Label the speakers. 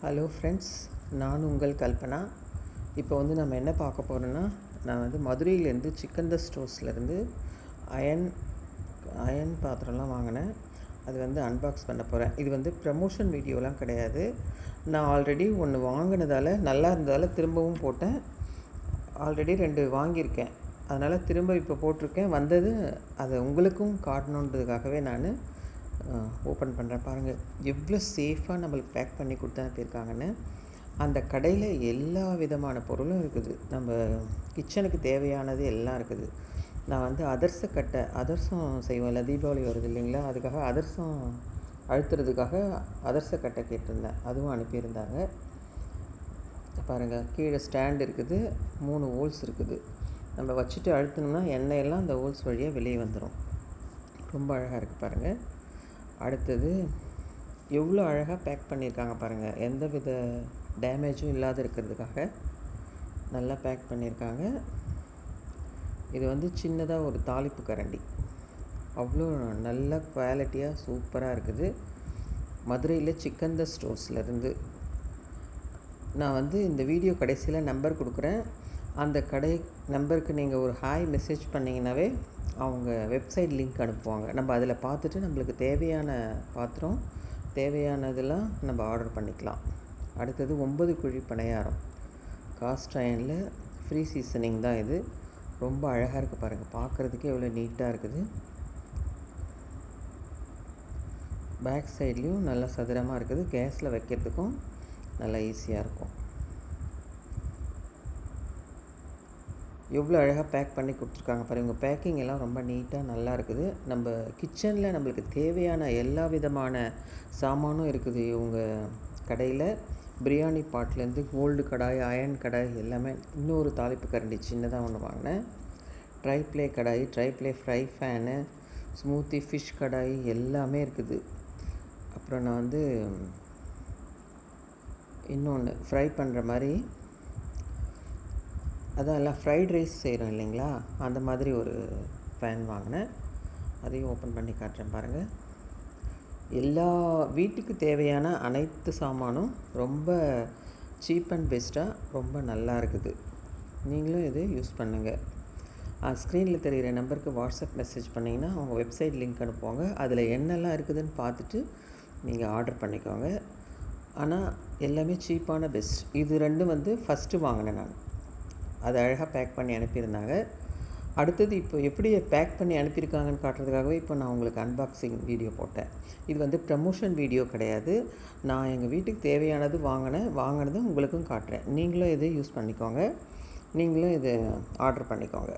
Speaker 1: Hello friends நான் உங்கள் கல்பனா. இப்போ வந்து நம்ம என்ன பார்க்க போகிறோன்னா நான் வந்து மதுரையிலேருந்து சிக்கந்த ஸ்டோர்ஸ்லேருந்து அயன் அயன் பாத்திரம்லாம் வாங்கினேன். அது வந்து அன்பாக்ஸ் பண்ண போகிறேன் இது வந்து ப்ரமோஷன் வீடியோலாம் கிடையாது. நான் ஆல்ரெடி ஒன்று வாங்கினதால் நல்லா இருந்ததால் திரும்பவும் போட்டேன். ஆல்ரெடி ரெண்டு வாங்கியிருக்கேன். அதனால் திரும்ப இப்போ போட்டிருக்கேன். வந்தது அதை உங்களுக்கும் காட்டணுன்றதுக்காகவே நான் ஓப்பன் பண்ணுறேன் பாருங்கள் எவ்வளோ சேஃபாக நம்மளுக்கு பேக் பண்ணி கொடுத்து அனுப்பியிருக்காங்கன்னு அந்த கடையில் எல்லா விதமான பொருளும் இருக்குது. நம்ம கிச்சனுக்கு தேவையானது எல்லாம் இருக்குது. நான் வந்து அதர்சக்கட்டை அதர்சம் செய்வோம்ல தீபாவளி வருது இல்லைங்களா? அதுக்காக அதர்சம் அழுத்துறதுக்காக அதர்ச கட்டை கேட்டிருந்தேன். அதுவும் அனுப்பியிருந்தாங்க. பாருங்கள் கீழே ஸ்டாண்ட் இருக்குது மூணு ஹோல்ஸ் இருக்குது. நம்ம வச்சுட்டு அழுத்தணும்னா எண்ணெயெல்லாம் அந்த ஹோல்ஸ் வழியாக வெளியே வந்துடும் ரொம்ப அழகாக இருக்குது பாருங்கள் அடுத்தது எவ்வளோ அழகாக பேக் பண்ணியிருக்காங்க பாருங்கள் எந்த வித டேமேஜும் இல்லாத இருக்கிறதுக்காக நல்லா பேக் பண்ணியிருக்காங்க. இது வந்து சின்னதாக ஒரு தாளிப்பு கரண்டி. அவ்வளோ நல்ல குவாலிட்டியாக சூப்பராக இருக்குது. மதுரையில் சிக்கந்த ஸ்டோர்ஸ்லேருந்து நான் வந்து இந்த வீடியோ கடைசியில் நம்பர் கொடுக்குறேன். அந்த கடை நம்பருக்கு நீங்கள் ஒரு ஹாய் மெசேஜ் பண்ணிங்கனாவே அவங்க வெப்சைட் லிங்க் அனுப்புவாங்க. நம்ம அதில் பார்த்துட்டு நம்மளுக்கு தேவையான பாத்திரம் தேவையானதெல்லாம் நம்ம ஆர்டர் பண்ணிக்கலாம். அடுத்தது ஒம்பது குழி பணியாரம். காஸ்ட் அயனில் ஃப்ரீ சீசனிங் தான் இது. ரொம்ப அழகாக இருக்குது பாருங்கள் பார்க்குறதுக்கே எவ்வளோ நீட்டாக இருக்குது. பேக் சைட்லேயும் நல்லா சதுரமாக இருக்குது. கேஸில் வைக்கிறதுக்கும் நல்லா ஈஸியாக இருக்கும். எவ்வளோ அழகாக பேக் பண்ணி கொடுத்துருக்காங்க பாருங்க. பேக்கிங் எல்லாம் ரொம்ப நீட்டாக நல்லா இருக்குது. நம்ம கிச்சனில் நம்மளுக்கு தேவையான எல்லா விதமான சாமானும் இருக்குது இவங்க கடையில். பிரியாணி பாட்லேருந்து கோல்டு கடாய் அயன் கடாய் எல்லாமே இன்னொரு தாளிப்பு கரண்டி சின்னதாக ஒன்று வாங்கினேன். Tri ply kadai tri ply fry pan smoothie fish kadai எல்லாமே இருக்குது. அப்புறம் நான் வந்து இன்னொன்று ஃப்ரை பண்ணுற மாதிரி அதான் எல்லாம் ஃப்ரைட் ரைஸ் செய்கிறோம் இல்லைங்களா? அந்த மாதிரி ஒரு பேன் வாங்கினேன். அதையும் ஓப்பன் பண்ணி காட்டுறேன் பாருங்கள் எல்லா வீட்டுக்கு தேவையான அனைத்து சாமானும் ரொம்ப சீப் அண்ட் பெஸ்ட்டாக ரொம்ப நல்லா இருக்குது. நீங்களும் இது யூஸ் பண்ணுங்கள் ஸ்க்ரீனில் தெரிகிற நம்பருக்கு வாட்ஸ்அப் மெசேஜ் பண்ணிங்கன்னா அவங்க வெப்சைட் லிங்க் அனுப்புவாங்க. அதில் என்னெல்லாம் இருக்குதுன்னு பார்த்துட்டு நீங்கள் ஆர்டர் பண்ணிக்கோங்க. ஆனால் எல்லாமே சீப்பான பெஸ்ட் இது ரெண்டும் வந்து ஃபஸ்ட்டு வாங்கினேன் நான். அதை அழகாக பேக் பண்ணி அனுப்பியிருந்தாங்க. அடுத்தது இப்போ எப்படி பேக் பண்ணி அனுப்பியிருக்காங்கன்னு காட்டுறதுக்காகவே இப்போ நான் உங்களுக்கு அன்பாக்சிங் வீடியோ போட்டேன். இது வந்து ப்ரமோஷன் வீடியோ கிடையாது. நான் எங்கள் வீட்டுக்கு தேவையானது வாங்கினேன் வாங்கினது உங்களுக்கும் காட்டுறேன். நீங்களும் இதை யூஸ் பண்ணிக்கோங்க. நீங்களும் இது ஆர்டர் பண்ணிக்கோங்க.